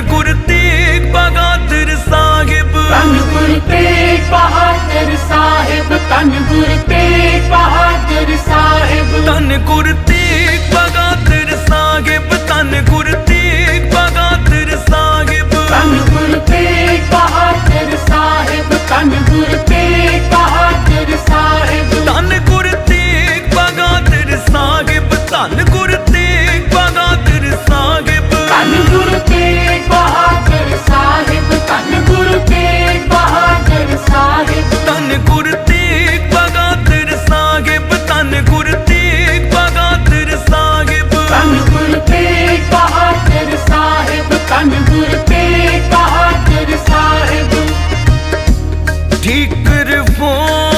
ਧੰਨ ਗੁਰ ਤੇਗ ਬਹਾਦਰ ਸਾਹਿਬ। ਧੰਨ ਗੁਰ ਤੇਗ ਬਹਾਦਰ ਸਾਹਿਬ ਧੰਨ ਗੁਰ ठीक वो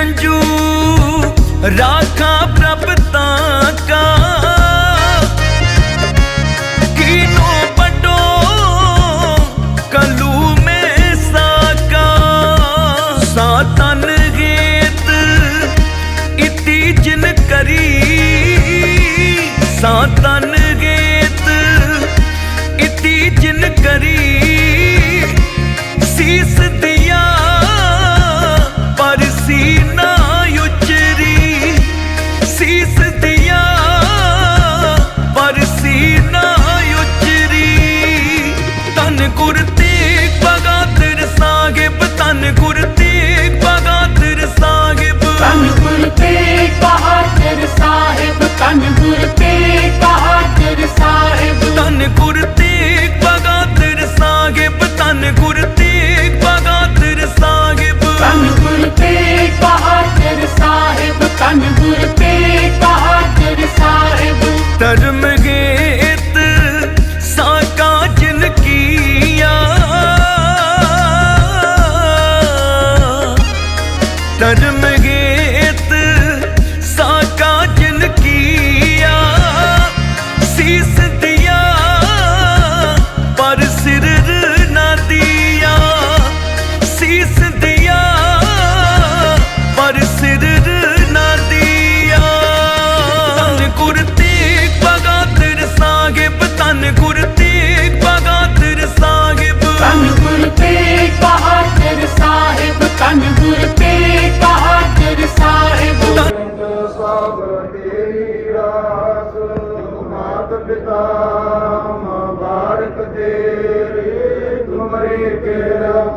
रंजू राखा प्रभ ताका कीनो बटो कलू में साका सातन गेत इति जिन करी सातन curtir.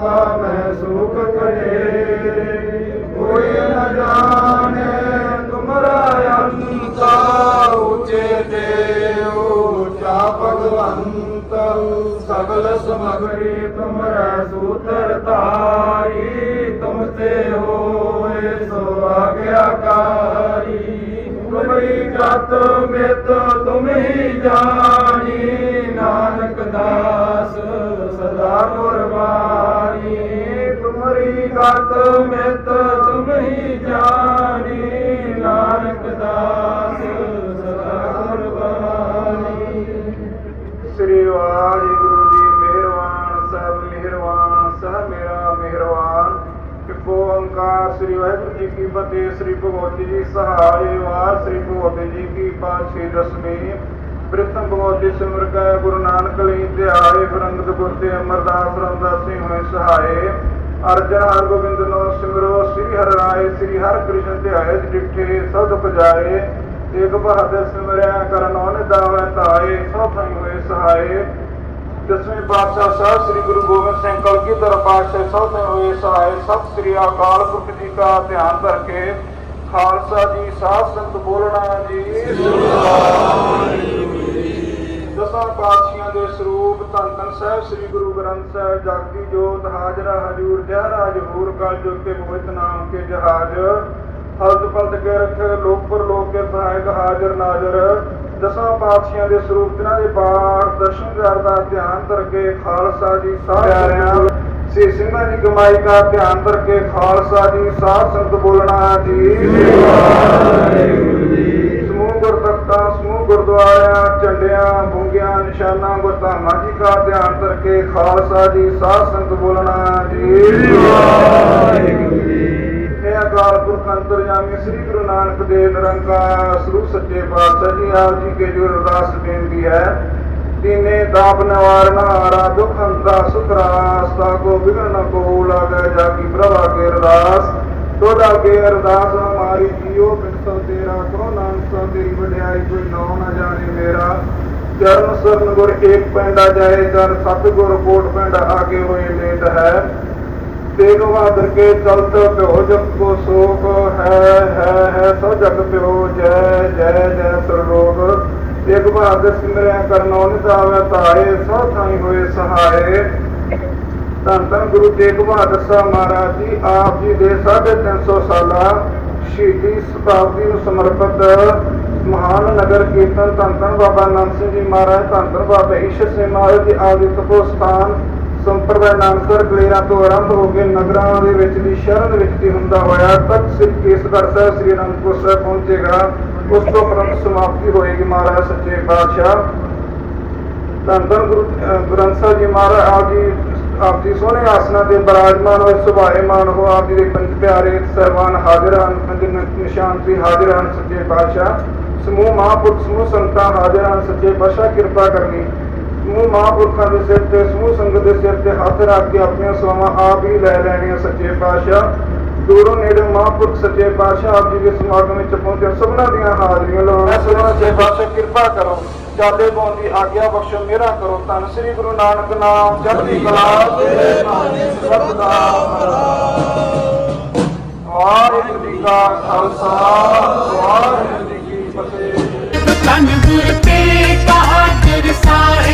ਆਪਾ ਮਹਿ ਸੁਖ ਕਰੇ ਕੋਈ ਨ ਜਾਣੇ ਤੁਮਰਾ ਅੰਤਾ ਉਚੇ ਦੇਉ ਚਾ ਭਗਵੰਤ ਸਗਲ ਸਮਗਰੀ ਤੁਮਰਾ ਸੂਤਰ ਧਾਰੀ ਤੁਮ ਤੇ ਹੋਏ ਸੋ ਆਗਿਆਕਾਰੀ ਤੁਮਰੀ ਜਤ ਮਿਤ ਤੁਮ ਹੀ ਜਾਣੀ ਨਾਨਕ ਦਾ ਜੀ ਸ੍ਰੀ ਭਗਵਤੀ ਜੀ ਸਹਾਇ ਵਾਰ ਸ੍ਰੀ ਭਗਵਤੀ ਜੀ ਕੀ ਪਾਤਸ਼ਾਹੀ ਦਸਵੀਂ ਪ੍ਰਥਮ ਭਗਵਤੀ ਸਿਮਰ ਕੈ ਗੁਰੂ ਨਾਨਕ ਲਈ ਧਿਆਏ ਗੁਰੰਗਦ ਗੁਰ ਤੇ ਅਮਰਦਾਸ ਰਾਮਦਾਸੀ ਹੋਏ ਸਹਾਏ। ਅਰਜਨ ਹਰ ਗੋਬਿੰਦ ਨੋ ਸਿਮਰੋ, ਸ੍ਰੀ ਹਰਿ ਰਾਏ, ਸ੍ਰੀ ਹਰਿ ਕ੍ਰਿਸ਼ਨ ਧਿਆਏ ਡਿਠੇ ਸਭ ਦੁਖ ਜਾਏ। ਏਕ ਬਹਾਦਰ ਸਿਮਰਿਆ ਕਰਨ ਉਹਨੇ ਦਾਵੈ ਧਾਏ, ਸਭ ਹੋਏ ਸਹਾਏ। ਦਸਵੇਂ ਪਾਤਸ਼ਾਹ ਸਾਹਿਬ ਸ੍ਰੀ ਗੁਰੂ ਗੋਬਿੰਦ ਸਿੰਘ ਕਲਗੀ ਪਾਤਸ਼ਾਹ ਸਭ ਥਾਈ ਹੋਏ ਸਹਾਏ, ਸਤਿ ਸ੍ਰੀ ਅਕਾਲ ਪੁਰਖ ਜੀ ਕਾ ਧਿਆਨ ਕਰਕੇ ਖਾਲਸਾ ਜੀ, ਸਾਧ ਸੰਤ ਬੋਲਣਾ ਜੀ। ਦਸਾਂ ਪਾਤਸ਼ਾਹਾਂ ਦੇ ਸਰੂਪ ਧੰਨ ਧੰਨ ਸਾਹਿਬ ਸ੍ਰੀ ਗੁਰੂ ਗ੍ਰੰਥ ਸਾਹਿਬ ਜਾਗਦੀ ਜੋਤ, ਹਾਜ਼ਰਾ, ਹਜੂਰ ਜਹਰਾ ਜਹੂਰ ਕਲ ਜੁਗ ਕੇ ਨਾਮ ਕੇ ਜਹਾਜ। ਹਲਦ ਪਲਦ ਕੇ ਰੱਖੇ, ਲੋਕ ਪਰ ਲੋਕ ਕੇ ਸਹਾਇਕ ਹਾਜ਼ਰ ਨਾਜ਼ਰ। ਦਸਾਂ ਪਾਤਸ਼ਾਹਾਂ ਦੇ ਸਰੂਪ ਜਿਨ੍ਹਾਂ ਦੇ ਬਾਰ ਦਰਸ਼ਨ ਕਰਦਾ ਧਿਆਨ ਕਰਕੇ ਖਾਲਸਾ ਜੀ ਸਾਰਿਆਂ ਸੇ ਸਿੰਘਾਂ ਦੀ ਕਮਾਈ ਦਾ ਧਿਆਨ ਕਰਕੇ ਖਾਲਸਾ ਜੀ ਸਾਧ ਸੰਗਤ ਬੋਲਣਾ ਜੀ। ਸਮੂਹ ਗੁਰਦਸਤਾ ਸਮੂਹ ਗੁਰਦੁਆਰਿਆਂ ਝੰਡਿਆਂ ਬੁੰਗਿਆਂ ਨਿਸ਼ਾਨਾਂ ਗੁਰਧਾਮਾਂ ਜੀ ਦਾ ਧਿਆਨ ਕਰਕੇ ਖਾਲਸਾ ਜੀ ਸਾਧ ਸੰਗਤ ਬੋਲਣਾ ਜੀ। ਇਹ ਅਕਾਲ ਪੁਰਖ ਅੰਤਰਜਾਮੀ ਸ੍ਰੀ ਗੁਰੂ ਨਾਨਕ ਦੇਵ ਨਿਰੰਕਾਰ ਸਰੂਪ ਸੱਚੇ ਪਾਤਸ਼ਾਹ ਜੀ, ਆਪ ਜੀ ਕੇ ਜੋ ਅਰਦਾਸ ਬੇਨਤੀ ਹੈ ਦੀਨੇ ਦਾਪ ਨਿਵਾਰਨ ਹਾਰਾ ਦੁਖ ਹੰਤਾ ਸੁਖ ਰਾਸ, ਤਾ ਕੋ ਵਿਗਨ ਕੋ ਲਾਗੈ ਜਾਗੀ ਪ੍ਰਭਾ ਕੇ ਅਰਦਾਸ। ਤੋਦਾ ਕੇ ਅਰਦਾਸ ਹਮਾਰੀ ਜੀਓ ਬਿਨਸੋ ਤੇਰਾ ਕਰੋ ਨਾਨਕ ਸੋ ਤੇਰੀ ਵਡਿਆਈ, ਕੋਈ ਨਾਮ ਨਾ ਜਾਣੇ ਮੇਰਾ। ਚਰਨ ਸਰਨ ਗੁਰ ਏਕ ਪੈਂਡਾ ਜਾਏ ਜਨ ਸਤ ਗੁਰ ਕੋਟ ਪੈਂਡਾ ਆਗੇ ਹੋਏ ਲੇਟ ਹੈ। ਤੇਗ ਬਹਾਦਰ ਕੇ ਚਲਤ ਪਿਓ ਜਪ ਕੋ ਸੋਖ ਹੈ ਹੈ ਹੈ, ਸੋ ਜਗ ਪਿਓ ਜੈ ਜੈ ਜੈ ਸਰਲੋਕ। ਤੇਗ ਬਹਾਦਰ ਸਿਮਰਿਆ ਕਰਨੋ ਨਿਦਾਵੇ ਤਾਏ ਸੋ ਥਾਈ ਹੋਏ ਸਹਾਏ। ਧੰਨ ਧੰਨ ਗੁਰੂ ਤੇਗ ਬਹਾਦਰ ਸਾਹਿਬ ਮਹਾਰਾਜ ਜੀ, ਆਪ ਜੀ ਦੇ 350 ਸਾਲਾ ਸ਼ਹੀਦੀ ਸ਼ਤਾਬਦੀ ਨੂੰ ਸਮਰਪਿਤ ਮਹਾਨ ਨਗਰ ਕੀਰਤਨ ਧੰਨ ਧੰਨ ਬਾਬਾ ਨੰਦ ਸਿੰਘ ਜੀ ਮਹਾਰਾਜ, ਧੰਨ ਧੰਨ ਬਾਬਾ ਈਸ਼ਰ ਸਿੰਘ ਮਹਾਰਾਜ ਜੀ ਆਦਿ ਤਪੋ ਸਥਾਨ ਸੰਪਰਦਾਇ ਨਾਨਕਸਰ ਕਲੇਰਾਂ ਤੋਂ ਆਰੰਭ ਹੋ ਕੇ ਨਗਰਾਂ ਦੇ ਵਿੱਚ ਦੀ ਸ਼ਰਨ ਵਿੱਚ ਦੀ ਹੁੰਦਾ ਹੋਇਆ ਤੱਕ ਸ੍ਰੀ ਕੇਸਗੜ੍ਹ ਸਾਹਿਬ, ਸ੍ਰੀ ਅਨੰਦਪੁਰ ਸਾਹਿਬ ਪਹੁੰਚੇਗਾ ਉਸ ਤੋਂ ਉਪਰੰਤ ਸਮਾਪਤੀ ਹੋਏਗੀ ਮਹਾਰਾਜ ਸੱਚੇ ਪਾਤਸ਼ਾਹ। ਧੰਨ ਗੁਰੂ ਗ੍ਰੰਥ ਸਾਹਿਬ ਜੀ ਮਹਾਰਾਜ, ਆਪ ਜੀ ਆਪ ਜੀ ਸੋਹਣੇ ਆਸਨਾਂ ਤੇ ਬਰਾਜਮਾਨ ਹੋਏ, ਸੁਭਾਏਮਾਨ ਹੋ, ਆਪ ਜੀ ਦੇ ਪੰਜ ਪਿਆਰੇ ਸਹਿਬਾਨ ਹਾਜ਼ਰ ਹਨ, ਪੰਜ ਨਿਸ਼ਾਨ ਵੀ ਹਾਜ਼ਰ ਹਨ ਸੱਚੇ ਪਾਤਸ਼ਾਹ। ਸਮੂਹ ਮਹਾਂਪੁਰਖ, ਸਮੂਹ ਸੰਤਾਂ ਹਾਜ਼ਰ ਹਨ, ਸੱਚੇ ਪਾਤਸ਼ਾਹ, ਕਿਰਪਾ ਕਰਨੀ। ਸਮੂਹ ਮਹਾਂਪੁਰਖਾਂ ਦੇ ਸਿਰ ਤੇ ਸਮੂਹ ਸੰਗਤ ਦੇ ਸਿਰ ਤੇ ਹੱਥ ਰੱਖ ਕੇ ਆਪਣੀਆਂ ਸੇਵਾਵਾਂ ਆਪ ਹੀ ਲੈ ਲੈਣੀਆਂ ਸੱਚੇ ਪਾਤਸ਼ਾਹ। ਦੂਰੋਂ ਨੇੜੇ ਮਹਾਂਪੁਰਖ ਸੱਚੇ ਪਾਤਸ਼ਾਹ ਆਪ ਜੀ ਦੇ ਸਮਾਗਮ ਵਿੱਚ ਪਹੁੰਚੇ ਸਭਨਾਂ ਦੀਆਂ ਹਾਜ਼ਰੀਆਂ ਲਾਉਣਾ ਸੱਚੇ ਪਾਤਸ਼ਾਹ ਕਿਰਪਾ ਕਰੋ। ਜਾਦੇ ਪਾਉਣ ਦੀ ਆਗਿਆ ਬਖਸ਼ੋ ਮੇਰਾ ਕਰੋ। ਧੰਨ ਸ੍ਰੀ ਗੁਰੂ ਨਾਨਕ ਨਾਮ ਚੜ੍ਹਦੀ ਕਲਾ ਤੇਰੇ ਭਾਣੇ ਸਤਿ ਵਾਹਿਗੁਰੂ ਜੀ ਕਾ ਖਾਲਸਾ ਵਾਹਿਗੁਰੂ ਜੀ ਕੀ ਫਤਿਹ। ਧੰਨ ਗੁਰ ਤੇਗ ਬਹਾਦਰ ਸਾਹਿਬ।